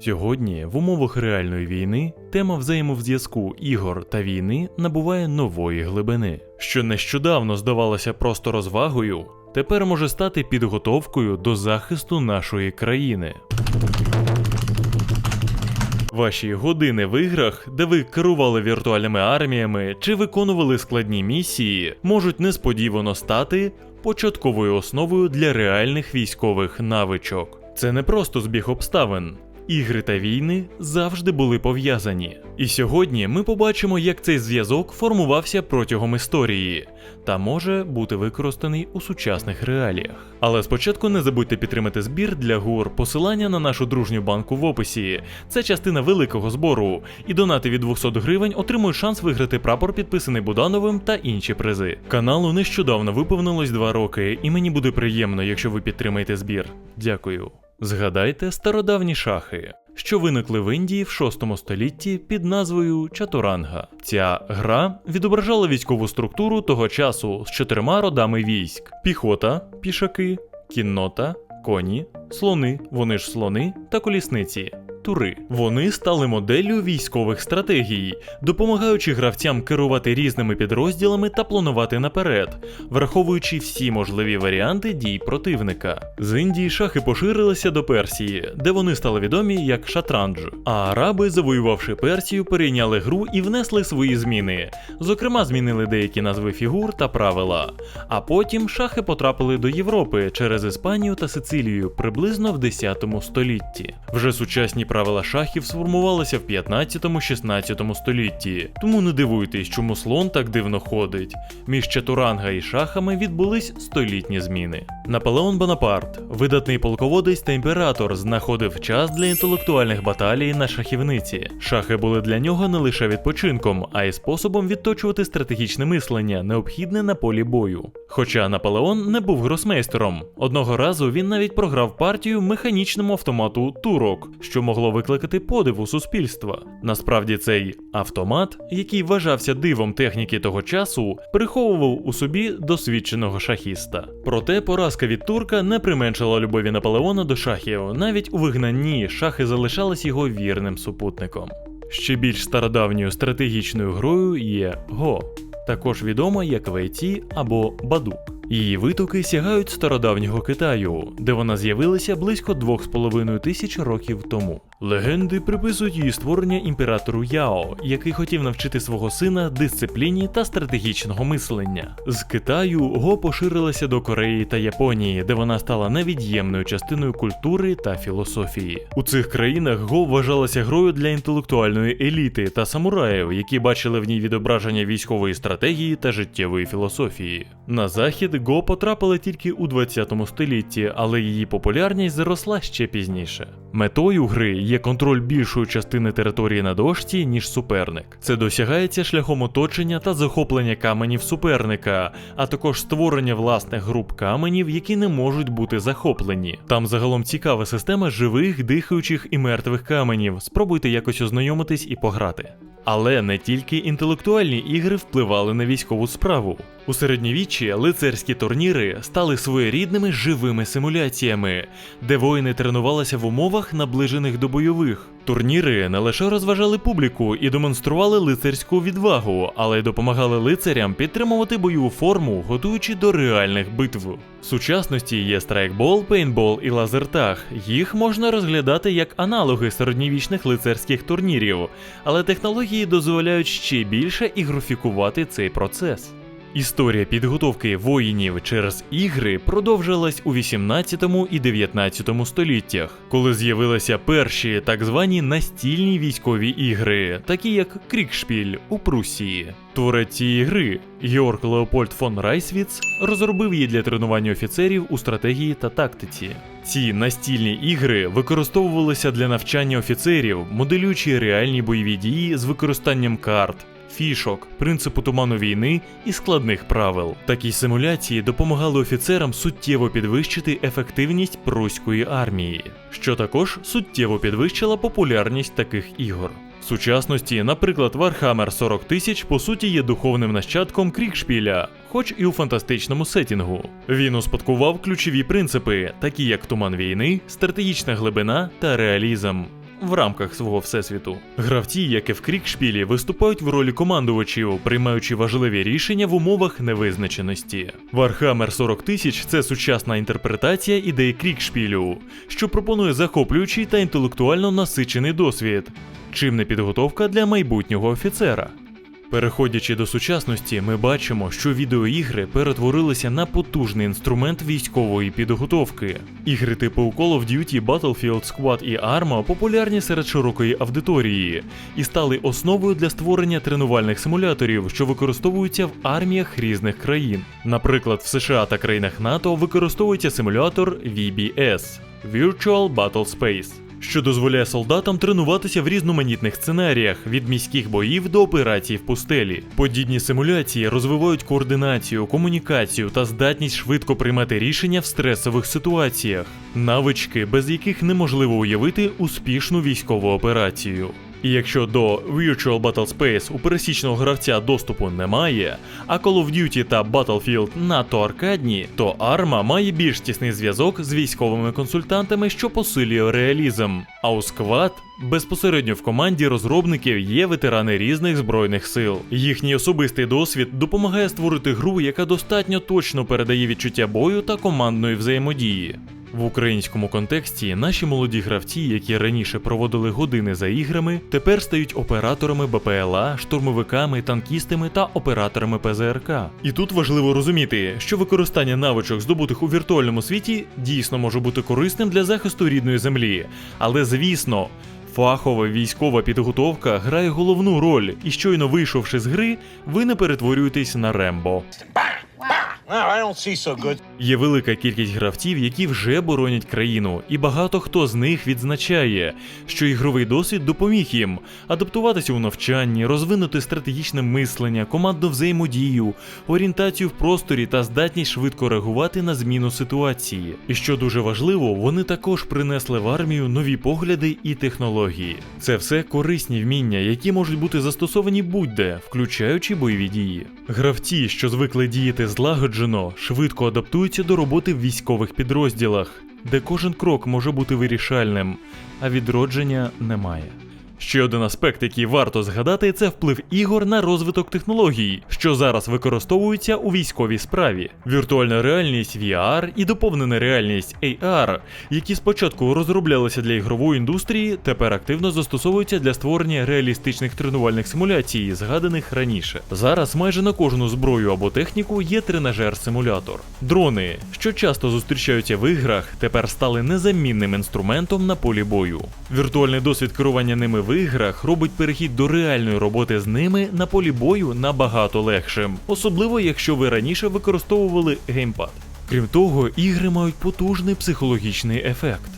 Сьогодні, в умовах реальної війни, тема взаємовзв'язку ігор та війни набуває нової глибини, що нещодавно здавалося просто розвагою, тепер може стати підготовкою до захисту нашої країни. Ваші години в іграх, де ви керували віртуальними арміями чи виконували складні місії, можуть несподівано стати початковою основою для реальних військових навичок. Це не просто збіг обставин. Ігри та війни завжди були пов'язані. І сьогодні ми побачимо, як цей зв'язок формувався протягом історії та може бути використаний у сучасних реаліях. Але спочатку не забудьте підтримати збір для гур, посилання на нашу дружню банку в описі. Це частина великого збору, і донати від 200 гривень отримують шанс виграти прапор, підписаний Будановим та інші призи. Каналу нещодавно виповнилось 2 роки, і мені буде приємно, якщо ви підтримаєте збір. Дякую. Згадайте стародавні шахи, що виникли в Індії в 6 столітті під назвою Чатуранга. Ця гра відображала військову структуру того часу з чотирма родами військ: піхота, пішаки, кіннота, коні, слони, вони ж слони та колісниці. Тури вони стали моделлю військових стратегій, допомагаючи гравцям керувати різними підрозділами та планувати наперед, враховуючи всі можливі варіанти дій противника. З Індії шахи поширилися до Персії, де вони стали відомі як шатранж. А араби, завоювавши Персію, перейняли гру і внесли свої зміни. Зокрема, змінили деякі назви фігур та правила. А потім шахи потрапили до Європи через Іспанію та Сицилію приблизно в 10 столітті. Вже сучасні правила шахів сформувалися в 15-16 столітті, тому не дивуйтесь, чому слон так дивно ходить. Між чатуранга і шахами відбулись столітні зміни. Наполеон Бонапарт, видатний полководець та імператор, знаходив час для інтелектуальних баталій на шахівниці. Шахи були для нього не лише відпочинком, а й способом відточувати стратегічне мислення, необхідне на полі бою. Хоча Наполеон не був гросмейстером. Одного разу він навіть програв партію механічному автомату турок, що могло викликати подив у суспільства. Насправді цей автомат, який вважався дивом техніки того часу, приховував у собі досвідченого шахіста. Проте поразка від турка не применшила любові Наполеона до шахів. Навіть у вигнанні шахи залишались його вірним супутником. Ще більш стародавньою стратегічною грою є Го, також відома як Вейті або Бадук. Її витоки сягають стародавнього Китаю, де вона з'явилася близько 2,5 тисяч років тому. Легенди приписують її створення імператору Яо, який хотів навчити свого сина дисципліні та стратегічного мислення. З Китаю Го поширилася до Кореї та Японії, де вона стала невід'ємною частиною культури та філософії. У цих країнах Го вважалася грою для інтелектуальної еліти та самураїв, які бачили в ній відображення військової стратегії та життєвої філософії. На захід Го потрапила тільки у 20 столітті, але її популярність зросла ще пізніше. Метою гри є контроль більшої частини території на дошці, ніж суперник. Це досягається шляхом оточення та захоплення каменів суперника, а також створення власних груп каменів, які не можуть бути захоплені. Там загалом цікава система живих, дихаючих і мертвих каменів. Спробуйте якось ознайомитись і пограти. Але не тільки інтелектуальні ігри впливали на військову справу. У середньовіччі лицарські турніри стали своєрідними живими симуляціями, де воїни тренувалися в умовах, наближених до бойових. Турніри не лише розважали публіку і демонстрували лицарську відвагу, але й допомагали лицарям підтримувати бойову форму, готуючи до реальних битв. В сучасності є страйкбол, пейнтбол і лазертаг. Їх можна розглядати як аналоги середньовічних лицарських турнірів, але технології дозволяють ще більше ігрофікувати цей процес. Історія підготовки воїнів через ігри продовжилась у 18 і 19 століттях, коли з'явилися перші так звані настільні військові ігри, такі як Крікшпіль у Прусії. Творець цієї гри Георг Леопольд фон Райсвіц розробив її для тренування офіцерів у стратегії та тактиці. Ці настільні ігри використовувалися для навчання офіцерів, моделюючи реальні бойові дії з використанням карт, фішок, принципу туману війни і складних правил. Такі симуляції допомагали офіцерам суттєво підвищити ефективність пруської армії, що також суттєво підвищила популярність таких ігор. В сучасності, наприклад, Warhammer 40 тисяч по суті є духовним нащадком Крікшпіля, хоч і у фантастичному сетінгу. Він успадкував ключові принципи, такі як туман війни, стратегічна глибина та реалізм. В рамках свого всесвіту. Гравці, як і в Крікшпілі, виступають в ролі командувачів, приймаючи важливі рішення в умовах невизначеності. Warhammer 40 тисяч це сучасна інтерпретація ідей Крікшпілю, що пропонує захоплюючий та інтелектуально насичений досвід, чим не підготовка для майбутнього офіцера. Переходячи до сучасності, ми бачимо, що відеоігри перетворилися на потужний інструмент військової підготовки. Ігри типу Call of Duty, Battlefield Squad і Arma популярні серед широкої аудиторії і стали основою для створення тренувальних симуляторів, що використовуються в арміях різних країн. Наприклад, в США та країнах НАТО використовується симулятор VBS Virtual Battle Space що дозволяє солдатам тренуватися в різноманітних сценаріях від міських боїв до операцій в пустелі. Подібні симуляції розвивають координацію, комунікацію та здатність швидко приймати рішення в стресових ситуаціях, навички, без яких неможливо уявити успішну військову операцію. І якщо до Virtual Battle Space у пересічного гравця доступу немає, а Call of Duty та Battlefield надто аркадні, то Arma має більш тісний зв'язок з військовими консультантами, що посилює реалізм. А у Squad безпосередньо в команді розробників є ветерани різних збройних сил. Їхній особистий досвід допомагає створити гру, яка достатньо точно передає відчуття бою та командної взаємодії. В українському контексті наші молоді гравці, які раніше проводили години за іграми, тепер стають операторами БПЛА, штурмовиками, танкістами та операторами ПЗРК. І тут важливо розуміти, що використання навичок, здобутих у віртуальному світі, дійсно може бути корисним для захисту рідної землі. Але звісно. Фахова військова підготовка грає головну роль, і щойно вийшовши з гри, ви не перетворюєтесь на Рембо. Є велика кількість гравців, які вже боронять країну, і багато хто з них відзначає, що ігровий досвід допоміг їм адаптуватися у навчанні, розвинути стратегічне мислення, командну взаємодію, орієнтацію в просторі та здатність швидко реагувати на зміну ситуації. І що дуже важливо, вони також принесли в армію нові погляди і технології. Це все корисні вміння, які можуть бути застосовані будь-де, включаючи бойові дії. Гравці, що звикли діяти злагоджено, швидко адаптуються до роботи в військових підрозділах, де кожен крок може бути вирішальним, а відродження немає. Ще один аспект, який варто згадати, це вплив ігор на розвиток технологій, що зараз використовуються у військовій справі. Віртуальна реальність VR і доповнена реальність AR, які спочатку розроблялися для ігрової індустрії, тепер активно застосовуються для створення реалістичних тренувальних симуляцій, згаданих раніше. Зараз майже на кожну зброю або техніку є тренажер-симулятор. Дрони, що часто зустрічаються в іграх, тепер стали незамінним інструментом на полі бою. Віртуальний досвід керування ними іграх робить перехід до реальної роботи з ними на полі бою набагато легшим, особливо якщо ви раніше використовували геймпад. Крім того, ігри мають потужний психологічний ефект.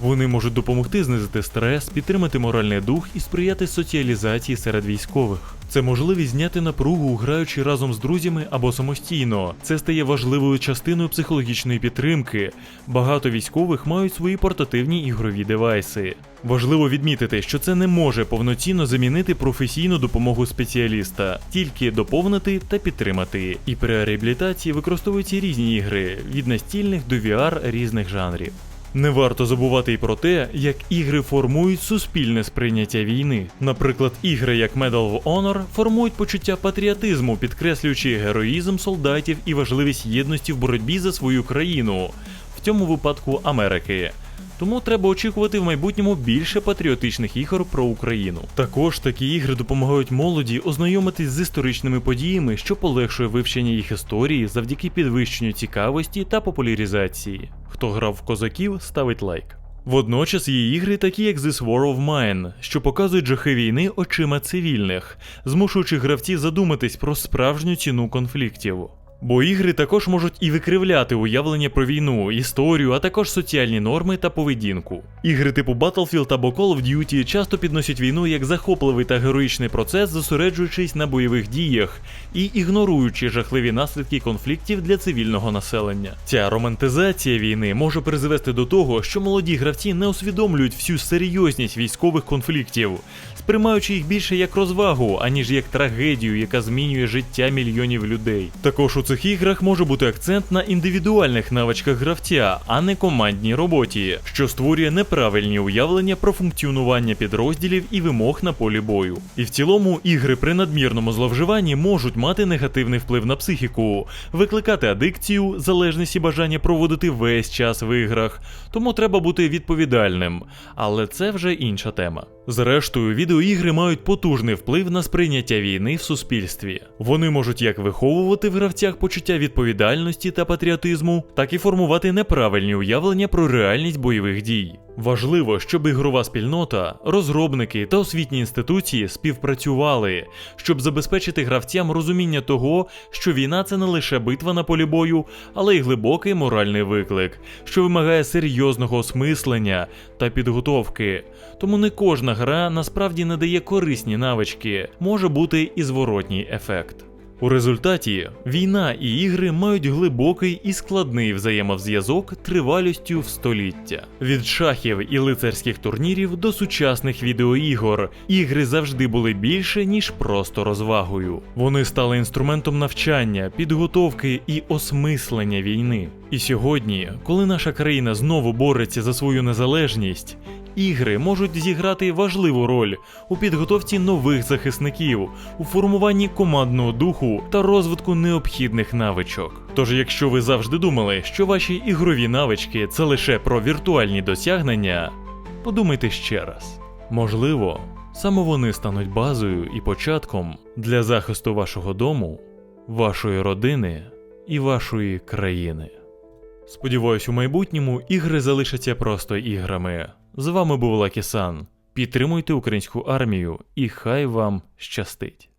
Вони можуть допомогти знизити стрес, підтримати моральний дух і сприяти соціалізації серед військових. Це можливість зняти напругу, граючи разом з друзями або самостійно. Це стає важливою частиною психологічної підтримки. Багато військових мають свої портативні ігрові девайси. Важливо відмітити, що це не може повноцінно замінити професійну допомогу спеціаліста, тільки доповнити та підтримати. І при реабілітації використовуються різні ігри від настільних до VR різних жанрів. Не варто забувати й про те, як ігри формують суспільне сприйняття війни. Наприклад, ігри як Medal of Honor формують почуття патріотизму, підкреслюючи героїзм солдатів і важливість єдності в боротьбі за свою країну, в цьому випадку Америки. Тому треба очікувати в майбутньому більше патріотичних ігор про Україну. Також такі ігри допомагають молоді ознайомитись з історичними подіями, що полегшує вивчення їх історії завдяки підвищенню цікавості та популяризації. Хто грав в козаків, ставить лайк. Водночас є ігри, такі як This War of Mine, що показують жахи війни очима цивільних, змушуючи гравців задуматись про справжню ціну конфліктів. Бо ігри також можуть і викривляти уявлення про війну, історію, а також соціальні норми та поведінку. Ігри типу Battlefield або Call of Duty часто підносять війну як захопливий та героїчний процес, зосереджуючись на бойових діях і ігноруючи жахливі наслідки конфліктів для цивільного населення. Ця романтизація війни може призвести до того, що молоді гравці не усвідомлюють всю серйозність військових конфліктів, сприймаючи їх більше як розвагу, аніж як трагедію, яка змінює життя мільйонів людей. Також у цих іграх може бути акцент на індивідуальних навичках гравця, а не командній роботі, що створює неправильні уявлення про функціонування підрозділів і вимог на полі бою. І в цілому ігри при надмірному зловживанні можуть мати негативний вплив на психіку, викликати адикцію, залежність і бажання проводити весь час в іграх, тому треба бути відповідальним. Але це вже інша тема. Зрештою, відеоігри мають потужний вплив на сприйняття війни в суспільстві. Вони можуть як виховувати в гравцях почуття відповідальності та патріотизму, так і формувати неправильні уявлення про реальність бойових дій. Важливо, щоб ігрова спільнота, розробники та освітні інституції співпрацювали, щоб забезпечити гравцям розуміння того, що війна це не лише битва на полі бою, але й глибокий моральний виклик, що вимагає серйозного осмислення та підготовки. Тому не кожна гра насправді не дає корисні навички, може бути і зворотній ефект. У результаті війна і ігри мають глибокий і складний взаємовзв'язок тривалістю в століття. Від шахів і лицарських турнірів до сучасних відеоігор ігри завжди були більше, ніж просто розвагою. Вони стали інструментом навчання, підготовки і осмислення війни. І сьогодні, коли наша країна знову бореться за свою незалежність, Ігри можуть зіграти важливу роль у підготовці нових захисників, у формуванні командного духу та розвитку необхідних навичок. Тож, якщо ви завжди думали, що ваші ігрові навички це лише про віртуальні досягнення, подумайте ще раз. Можливо, саме вони стануть базою і початком для захисту вашого дому, вашої родини і вашої країни. Сподіваюсь, у майбутньому ігри залишаться просто іграми. З вами був Лакісан. Підтримуйте українську армію і хай вам щастить.